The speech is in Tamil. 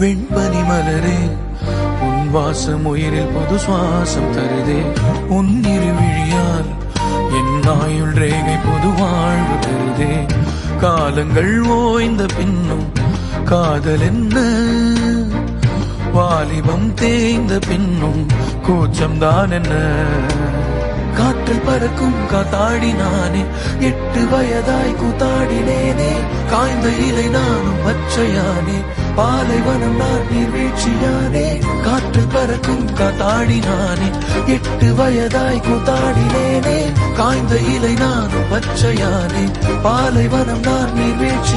வெண்பனி மலரே உன் வாசம் உயிரில் புது சுவாசம் தருதே. உன் இருவிழியால் என் ஆயுள் ரேகை புது வாழ்வு தருதே. காலங்கள் ஓய்ந்த பின்னும் காதல் என்ன? வாலிபம் தேய்ந்த பின்னும் கூச்சம்தான் என்ன? காற்றில் பறக்கும் காத்தாடி நானே எட்டு வயதாய் கூத்தாடினேனே. காய்ந்த இலை நானும் பச்சையானே. பாலைவனம் நான் நீர்வீழ்ச்சியானே காற்று பறக்கும் காத்தாடி நானே. எட்டு வயதாய் கூத்தாடினேனே. காய்ந்த இலை நானும் பச்சையானே. பாலைவனம் நான் நீர்வீழ்ச்சியானே